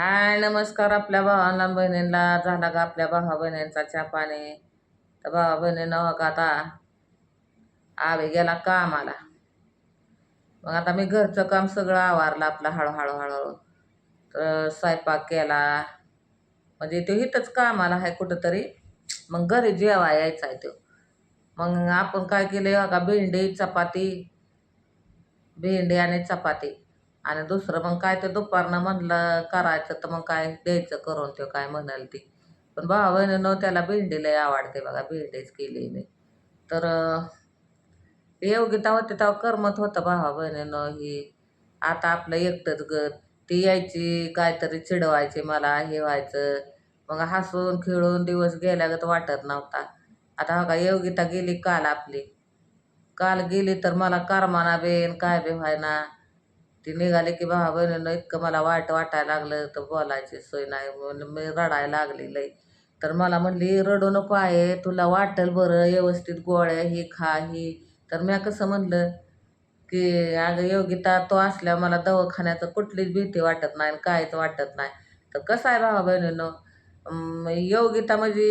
हाय नमस्कार आपल्या भावांना बहिणींना. झाला का आपल्या भावा बहिणींचा चहा पाणी? तर भावा बहिणीनं हो का आता आवे गेला कामाला. मग आता मी घरचं काम सगळं आवारलं आपलं हळूहळू हळूहळू. तर स्वयंपाक केला. म्हणजे तो इथंच कामाला आहे कुठंतरी. मग घरी जेवा यायचा आहे तो. मग आपण काय केलं? का भेंडी चपाती. भेंडी आणि चपाती. आणि दुसरं मग काय ते दुपारनं म्हणलं करायचं तर मग काय द्यायचं करून ते काय म्हणाल ती. पण भावा बहिणीनं त्याला भेंडी लय आवडते बघा भेंडीच केली मी. तर योगिता होती तेव्हा करमत होतं भावा बहिणीनं ही. आता आपलं एकटंच गत ती यायची काहीतरी चिडवायची मला हे व्हायचं. मग हसून खेळून दिवस गेल्यागत वाटत नव्हता. आता हा का योगिता गेली काल आपली. काल गेली तर मला करमाना बेन काय बी व्हायना. ती निघाली की भावा बहिणीनं इतकं मला वाईट वाटायला लागलं तर बोलायची सोय नाही म्हणून मी रडायला लागली लई. तर मला म्हणली रडू नको आहे तुला वाटेल बरं व्यवस्थित गोळ्या ही खा ही. तर मी कसं म्हणलं की अगं योगिता तो असल्या मला दवाखान्याचं कुठलीच भीती वाटत नाही आणि काहीच वाटत नाही. तर कसं आहे भावा बहिणीनं योगिता म्हणजे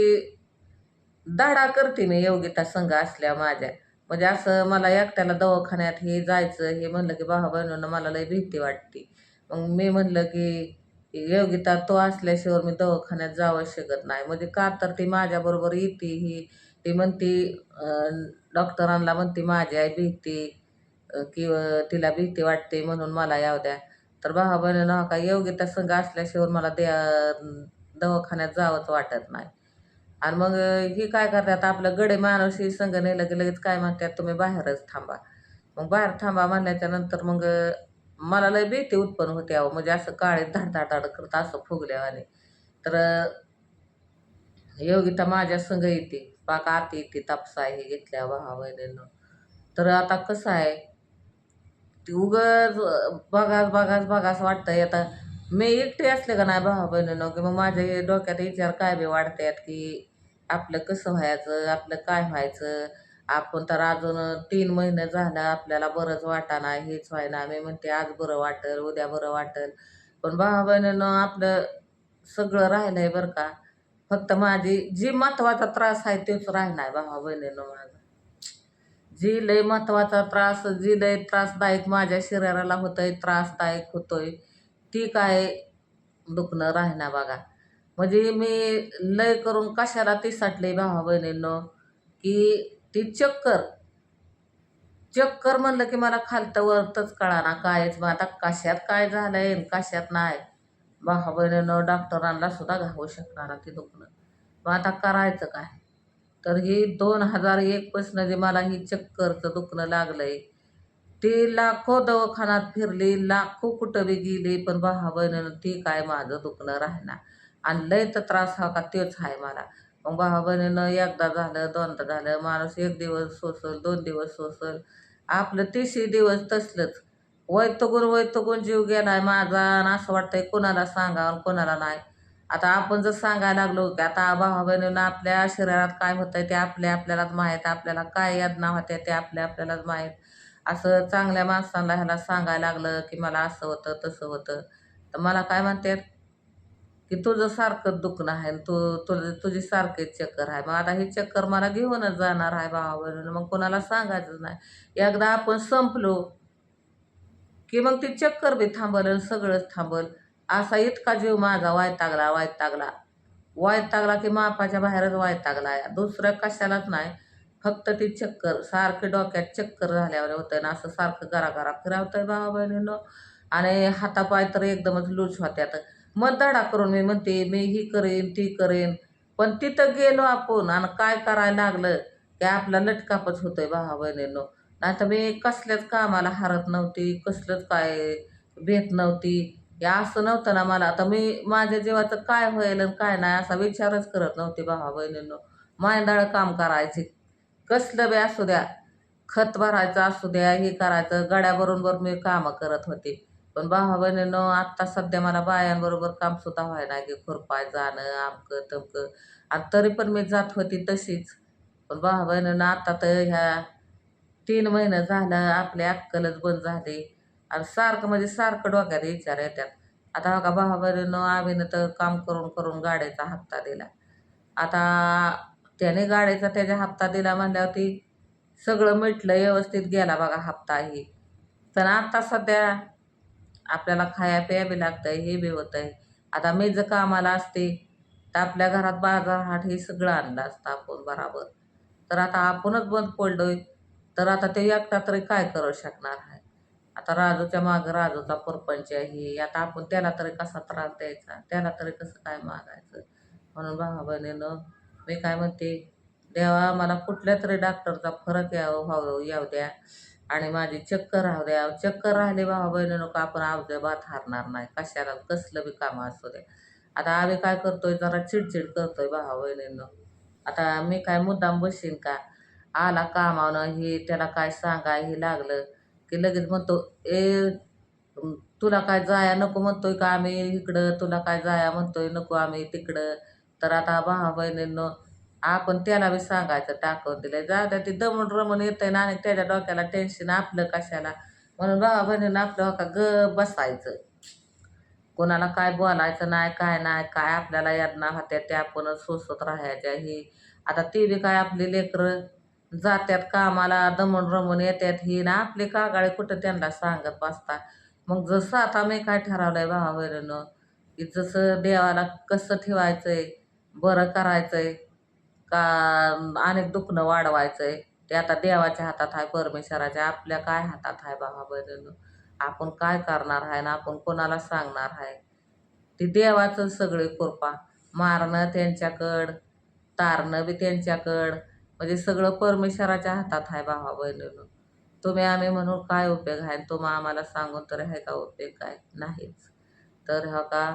दाडा करते मी योगिता संघ असल्या माझ्या. म्हणजे असं मला एकट्याला दवाखान्यात हे जायचं हे म्हणलं की भावा बहिणीनं मला लई भीती वाटते. मग मी म्हणलं की योगिता तो असल्याशिवाय मी दवाखान्यात जावं शकत नाही. म्हणजे का तर ती माझ्याबरोबर येते ही ती म्हणती डॉक्टरांना म्हणते माझी आई भीती किंवा तिला भीती वाटते म्हणून मला याव द्या. तर भावा बहिणीनं का योगिता संघ असल्याशिवाय मला द्या दवाखान्यात जावंच वाटत नाही. आणि मग ही काय करतात आपलं गडे माणूस ही संघ नेलं की लगेच काय म्हणतात तुम्ही बाहेरच थांबा. मग बाहेर थांबा म्हणल्याच्या नंतर मग मला लय भीती उत्पन्न होते अहो म्हणजे असं काळे धाड धाड धाड करत असं फुगल्यावाने. तर योगिता माझ्या संघ येते. पाक आत येते तापसा हे घेतल्या भावा वहिनीनं. तर आता कसं आहे ती उगच बघाच बघाच बघाच वाटतंय. आता मी एकटी असले का नाही भावा बहिणीनं की मग माझ्या डोक्यात विचार काय बी वाढतात की आपलं कसं व्हायचं आपलं काय व्हायचं? आपण तर अजून तीन महिने झालं आपल्याला बरंच वाटाना हेच व्हायना. मी म्हणते आज बरं वाटेल उद्या बरं वाटेल. पण भावा बहिणीनं आपलं सगळं राहिलं आहे बरं का. फक्त माझी जी महत्त्वाचा त्रास आहे तोच राहिलाय भावा बहिणीनं माझा. जी लय महत्त्वाचा त्रास जी लय त्रासदायक माझ्या शरीराला होतोय त्रासदायक होतोय ती काय दुखणं राहिना बघा. म्हणजे मी लय करून कशाला ती साठले भावा बहिणींनो? की ती चक्कर. चक्कर म्हणलं की मला खालतं वरतच कळाना कायच. मग आता कशात काय झालंय आणि कशात नाही? भावा बहिणीनं डॉक्टरांना सुद्धा घावू शकणार ती दुखणं. मग आता करायचं काय? तर ही दोन हजार एकपासनं जे मला ही चक्करचं दुखणं लागलंय ती लाखो दवाखान्यात फिरली लाखो कुठं बी गेली पण भावा बहिणीनं ती काय माझं दुखणं राहणार आणि लय तर त्रास हा का तेच आहे मला. मग भावा बहिणीनं एकदा झालं दोनदा झालं माणूस एक दिवस सोसल दोन दिवस सोसल. आपलं तिसरी दिवस तसलंच. वैतगुण वैतगुण जीव गेलाय माझा आणि असं वाटतंय कोणाला सांगावं आणि कोणाला नाही. आता आपण जर सांगायला लागलो की आता भावा बहिणीनं आपल्या शरीरात काय होतंय ते आपल्या आपल्यालाच माहीत आपल्याला काय यातना होत्या ते आपल्या आपल्यालाच माहीत. असं चांगल्या माणसांना ह्याला सांगायला लागलं की मला असं होतं तसं होतं. तर मला काय म्हणतात? की तुझं सारखं दुखणं आहे आणि तू तुझं तुझी सारखे चक्कर आहे. मग आता हे चक्कर मला घेऊनच जाणार आहे भावाबहिणीनं मग कोणाला सांगायचंच नाही. एकदा आपण संपलो की मग ती चक्कर बी थांबल आणि सगळंच थांबल. असा इतका जीव माझा वायतागला वायतागला. वायतागला की मापाच्या बाहेरच वैतागला दुसरं कशालाच नाही. फक्त ती चक्कर सारखं डोक्यात चक्कर झाल्यावर होतं ना असं सारखं गरा गरा फिरावतंय भावा बहिणीनं आणि हातापाय तर एकदमच लूज होत्यात. मग धडा करून मी म्हणते मी ही करेन ती करेन. पण तिथं गेलो आपण आणि काय करायला लागलं? की आपला लटकापच होतोय भावा बहिणीनो. नाही तर मी कसल्याच कामाला हरत नव्हती कसलंच काय भेट नव्हती. हे असं नव्हतं ना मला. आता मी माझ्या जीवाचं काय होईल आणि काय नाही असा विचारच करत नव्हते भावा बहिणींनो. मायंदाळ काम करायचे. कसलं बी असू द्या. खत भरायचं असू द्या हे करायचं. गड्याबरोबर मी कामं करत होते. पण भावा बहिणीनं आत्ता सध्या मला बायांबरोबर काम सुद्धा व्हायला नाही की खुरपाय जाणं आमकं तमकं. आणि तरी पण मी जात होती तशीच. पण भावा बहिणीनं आत्ता तर ह्या तीन महिनं झालं आपली अक्कलच बंद झाली. आणि सारखं म्हणजे सारखं डोक्यात विचार येतात आता हा का बहिणीनं आम्हीनं तर काम करून करून गाड्याचा हप्ता दिला. आता त्याने गाड्याचा त्याच्या हप्ता दिला म्हणल्यावर ती सगळं मिटलं व्यवस्थित गेला बघा हप्ताही. पण आत्ता सध्या आपल्याला खाया प्या बी आहे हे बी होतंय. आता मी जर कामाला असते तर आपल्या घरात बाजार हाट हे सगळं आणलं असतं आपण बराबर. तर आता आपणच बंद पडलोय तर आता ते एकटा तरी काय करू शकणार आहे? आता राजूच्या मागं राजूचा परपंच आहे आता आपण त्याला तरी कसा त्रास द्यायचा? त्याला तरी कसं काय मागायचं? म्हणून भावा बहिणीनं मी काय म्हणते देवा मला कुठल्या तरी डॉक्टरचा फरक यावं व्हावं येऊ द्या. आणि माझी चक्कर राहू द्या. चक्कर राहिले भावा बहिणीनं का आपण अवजबात हारणार नाही. कशाला? कसलं बी काम असू दे. आता आम्ही काय करतोय? जरा चिडचिड करतोय भावा बहिणीनं. आता मी काय मुद्दाम बसीन का? आला कामावनं हे त्याला काय सांगा हे लागलं की लगेच म्हणतो ए तुला काय जाया नको म्हणतोय का आम्ही इकडं? तुला काय जाया म्हणतोय? नको आम्ही तिकडं. तर आता भावा बहिणींनो आपण त्याला बी सांगायचं टाकून दिलंय जा द्या ती दमून रमून आहे ना आणि त्याच्या डोक्याला टेन्शन आपलं कशाला? म्हणून भावा बहिणीनं आपलं का ग बसायचं. कोणाला काय बोलायचं नाही काय नाही काय आपल्याला यातना होत्या त्या आपण सोसत राहायच्या ही. आता ती बी काय आपली लेकरं जात्यात कामाला दमून रमून येतात ही ना आपले कागाळे कुठं त्यांना सांगत बसता. मग जसं आता मी काय ठरवलंय भावा बहिणीनं की जसं देवाला कसं ठेवायचंय बरं करायचंय का अनेक दुखणं वाढवायचंय. ते आता देवाच्या हातात आहे परमेश्वराच्या. आपल्या काय हातात आहे भावा बहिणीनं आपण काय करणार आहे ना? आपण कोणाला सांगणार आहे? ती देवाचं सगळे कृपा. मारणं त्यांच्याकड तारणं बी त्यांच्याकड. म्हणजे सगळं परमेश्वराच्या हातात आहे भावा बहिणीनं तुम्ही आम्ही म्हणून काय उपयोग आहे? तुम्हा आम्हाला सांगून तर आहे का उपयोग काय? नाहीच. तर हा का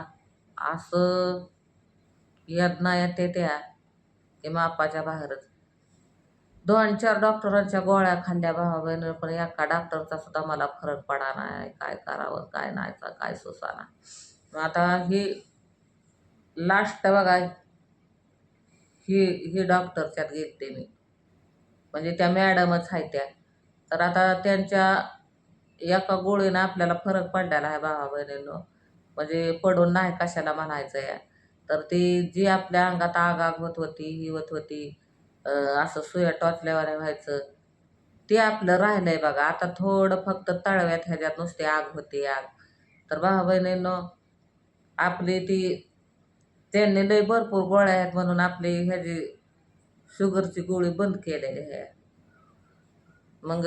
असं यज्ञा येते त्या की मापाच्या बाहेरच. दोन चार डॉक्टरांच्या गोळ्या खाल्ल्या भावाबहिणीनं पण एका डॉक्टरचा सुद्धा मला फरक पडा नाही. काय करावं काय नाही काय सुसाना मग आता ही लास्ट बघा ही ही डॉक्टरच्यात घेते मी. म्हणजे त्या मॅडमच आहेत त्या. तर आता त्यांच्या एका गोळीनं आपल्याला फरक पडलेला आहे भावा बहिणींनो. म्हणजे पडून नाही कशाला म्हणायचं या. तर ती जी आपल्या अंगात आग आग होत होती ही होत होती असं सुया टॉचल्यावर व्हायचं ते आपलं राहिलंय बघा. आता थोडं फक्त तळव्यात ह्याच्यात नुसती आग होती आग. तर भावा बहिणींनो आपली ती त्यांनी लय भरपूर गोळ्या आहेत म्हणून आपली ह्याची शुगरची गोळी बंद केलेली आहे. मग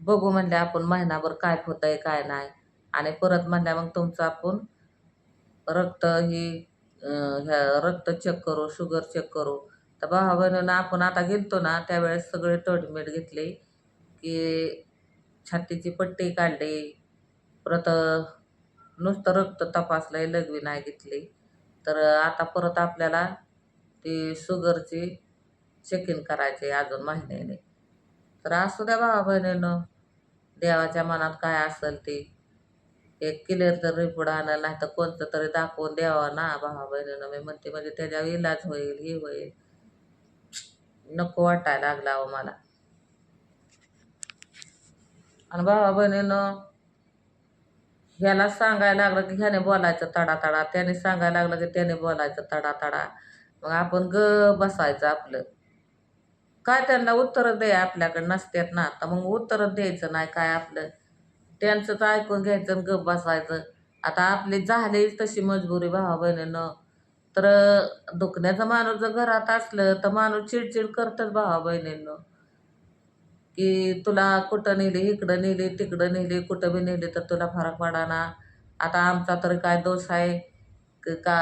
बघू म्हणले आपण महिनाभर काय होतंय काय नाही. आणि परत म्हणल्या मग तुमचं आपण रक्त ही ह्या रक्त चेक करू शुगर चेक करू. तर भावा बहिणीनं आपण आता गेलतो ना त्यावेळेस सगळे टोटमेट घेतले की छातीची पट्टी काढली. परत नुसतं रक्त तपासलं लघवी नाही घेतली. तर आता परत आपल्याला ती शुगरची चेकिंग करायची आहे अजून महिन्याने. तर असू द्या भावा बहिणीनं. देवाच्या मनात काय असेल ते. एक क्लिअर रिपोर्ट आणलं नाही तर कोणतं तरी दाखवून द्यावा ना भावा बहिणीनं मी म्हणते म्हणजे त्याच्यावर इलाज होईल हे होईल. नको वाटायला लागला अहो मला. आणि भावा बहिणीनं ह्याला सांगायला लागलं की ह्याने बोलायचं तडा तडा त्याने सांगायला लागलं की त्याने बोलायचं तडा तडा मग आपण ग बसायचं आपलं. काय त्यांना उत्तरं द्या आपल्याकडे नसतात ना. तर मग उत्तरच द्यायचं नाही काय आपलं. त्यांचंच ऐकून घ्यायचं आणि गप बसायचं. आता आपली झालीच तशी मजबुरी भावा बहिणीनं. तर दुखण्याचं माणूस जर घरात असलं तर माणूस चिडचिड करतच भावा बहिणीनं. की तुला कुठं नेली इकडं नेली तिकडं नेली कुठं बी नेली तर तुला फरक पडाना आता आमचा तरी काय दोष आहे? का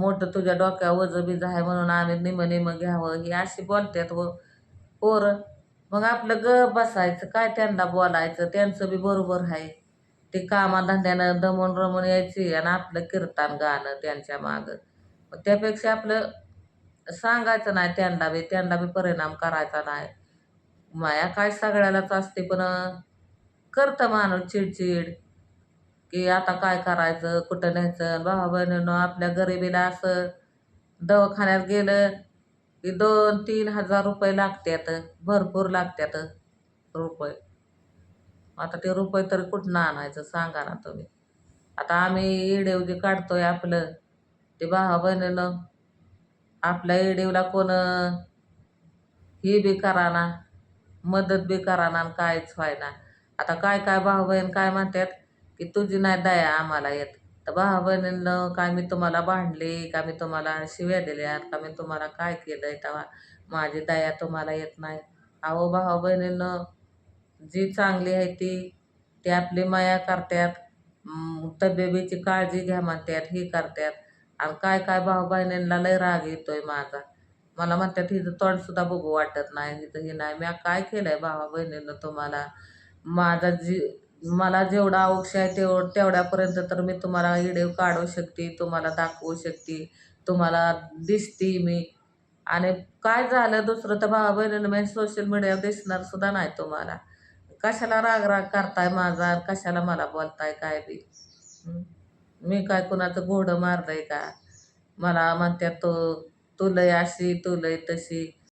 मोठं तुझ्या डोक्यावर वजं बीज आहे म्हणून आम्ही निम निम घ्यावं? ही अशी बोलतात व पोरं. मग आपलं ग बसायचं काय त्यांना बोलायचं त्यांचं बी बरोबर आहे. ते कामाधंद्यानं दमून रमून यायची आणि आपलं कीर्तन गाणं त्यांच्या मागं. मग त्यापेक्षा आपलं सांगायचं नाही त्यांना बी त्यांना बी परिणाम करायचा नाही. माया काय सगळ्यालाच असते पण करतं माणूस चिडचिड. की आता काय करायचं कुठं न्यायचं? भावा बहिणीनं आपल्या गरिबीला असं दवाखान्यात गेलं की दोन तीन हजार रुपये लागतात भरपूर लागतात रुपये. आता ते रुपये तर कुठनं आणायचं सांगा ना तुम्ही. आता आम्ही इडेव जे काढतोय आपलं ते भावा बहिणीनं आपल्या इडेवला कोण हे बी कराना मदत बी कराना आणि कायच व्हायना. आता काय काय भाऊ बहीण काय म्हणतात की तुझी नाही दया आम्हाला येत. तर भावा बहिणींनं काय मी तुम्हाला भांडले का मी तुम्हाला शिव्या दिल्या का मी तुम्हाला काय केलं आहे तेव्हा माझी दया तुम्हाला येत नाही. अहो भावा बहिणीनं जी चांगली आहे ती ती आपली माया करतात तब्येबीची काळजी घ्या म्हणतात ही करतात आणि काय काय भाऊ बहिणींना लय राग येतोय माझा. मला म्हणतात हिचं तोंडसुद्धा बघू वाटत नाही हिचं हे नाही. मी काय केलं आहे भावा बहिणीनं तुम्हाला? माझा जी मला जेवढा अवक्ष आहे तेव तेवढ्यापर्यंत तर मी तुम्हाला व्हिडिओ काढू शकते तुम्हाला दाखवू शकते तुम्हाला दिसते मी. आणि काय झालं दुसरं तर भावा बहिणीनं मी सोशल मीडियावर दिसणार सुद्धा नाही तुम्हाला. कशाला राग राग करताय माझा? कशाला मला बोलताय काय बी? मी काय कुणाचं घोडं मारलंय का? मला म्हणतात तो तू लय अशी तू लय तशी.